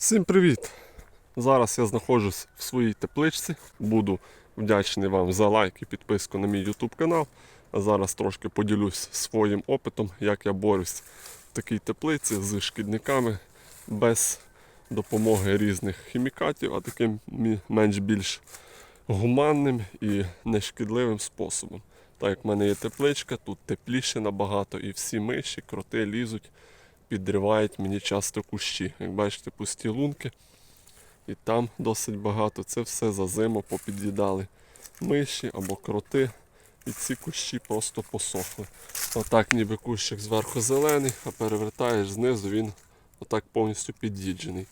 Всім привіт! Зараз я знаходжусь в своїй тепличці. Буду вдячний вам за лайк і підписку на мій YouTube канал. А зараз трошки поділюсь своїм опитом, як я борюсь в такій теплиці з шкідниками без допомоги різних хімікатів, а таким менш-більш гуманним і нешкідливим способом. Так як в мене є тепличка, тут тепліше набагато, і всі миші, кроти лізуть підривають мені часто кущі. Як бачите, пусті лунки. І там досить багато. Це все за зиму попід'їдали миші або кроти. І ці кущі просто посохли. Отак ніби кущик зверху зелений, а перевертаєш знизу, він отак повністю під'їджений.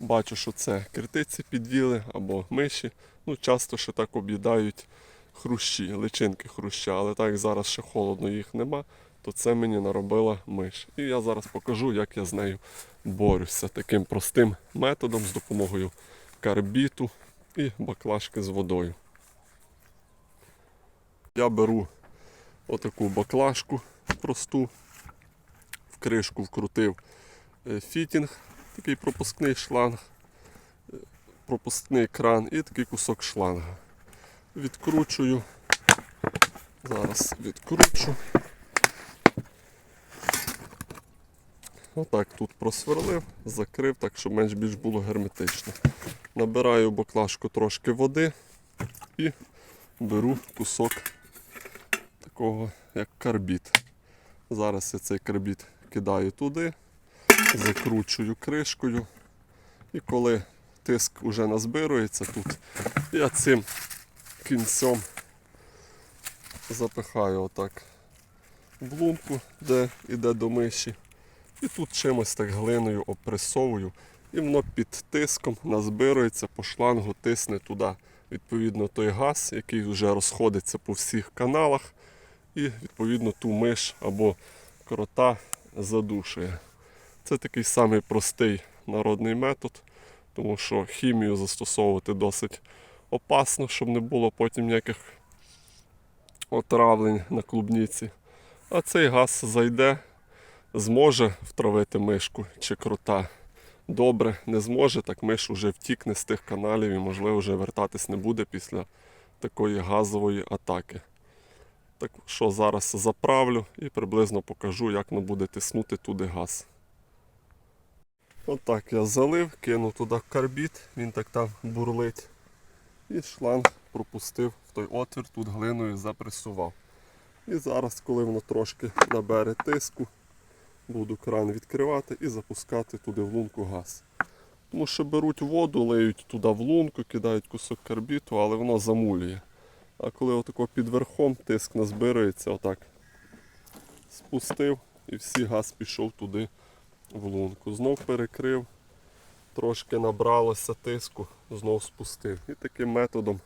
Бачу, що це критиці під'їли або миші. Ну, часто ще так об'їдають хрущі, личинки хруща, але так зараз ще холодно їх нема, то це мені наробила миш. І я зараз покажу, як я з нею борюся таким простим методом з допомогою карбіту і баклажки з водою. Я беру отаку баклажку просту, в кришку вкрутив е, фітінг, такий пропускний шланг, е, пропускний кран і такий кусок шланга. Відкручую. Зараз відкручу. Отак тут просверлив, закрив, так щоб менш більш було герметично. Набираю баклажку трошки води і беру кусок такого як карбіт. Зараз я цей карбіт кидаю туди, закручую кришкою. І коли тиск вже назбирується тут, я цим кінцем запихаю отак в лунку, де йде до миші. І тут чимось так глиною опресовую, і воно під тиском назбирується по шлангу, тисне туди. Відповідно, той газ, який вже розходиться по всіх каналах, і відповідно ту миш або крота задушує. Це такий самий простий народний метод, тому що хімію застосовувати досить опасно, щоб не було потім ніяких отравлень на клубніці. А цей газ зайде, зможе втравити мишку чи крота. Добре, не зможе, так миш вже втікне з тих каналів і, можливо, вже вертатись не буде після такої газової атаки. Так що зараз заправлю і приблизно покажу, як воно буде тиснути туди газ. Отак я залив, кинув туди карбіт, він так там бурлить. І шланг пропустив в той отвір, тут глиною запресував. І зараз, коли воно трошки набере тиску, буду кран відкривати і запускати туди в лунку газ. Тому що беруть воду, лиють туди в лунку, кидають кусок карбіту, але воно замулює. А коли отако під верхом тиск назбирається, отак спустив і всі газ пішов туди в лунку. Знов перекрив, трошки набралося тиску, знов спустив. І таким методом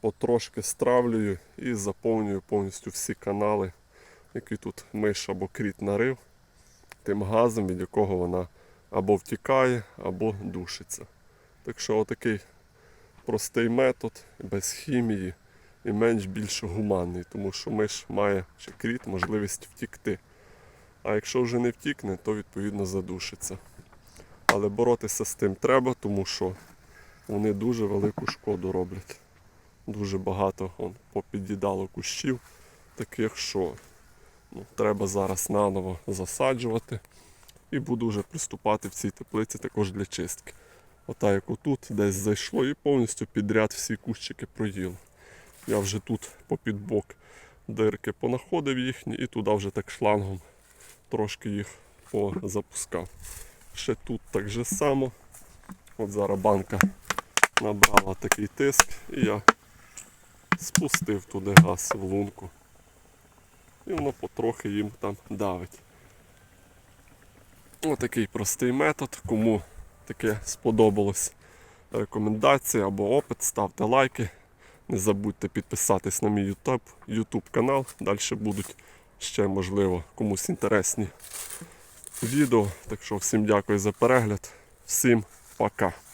потрошки стравлюю і заповнюю повністю всі канали, які тут миш або кріт нарив, тим газом, від якого вона або втікає, або душиться. Так що отакий простий метод, без хімії і менш більш гуманний, тому що миш має чи кріт можливість втікти. А якщо вже не втікне, то відповідно задушиться. Але боротися з тим треба, тому що вони дуже велику шкоду роблять. Дуже багато он, попід'їдало кущів, таких, що треба зараз наново засаджувати. І буду вже приступати в цій теплиці також для чистки. Ота як отут десь зайшло і повністю підряд всі кущики проїло. Я вже тут попід бок дирки понаходив їхні і туди вже так шлангом трошки їх позапускав. Ще тут так же само. От зараз банка набрала такий тиск і я спустив туди газ в лунку. І воно потрохи їм там давить. Отакий простий метод. Кому таке сподобалось рекомендація або опит, ставте лайки. Не забудьте підписатись на мій YouTube канал. Далі будуть ще, можливо, комусь інтересні відео. Так що всім дякую за перегляд. Всім пока.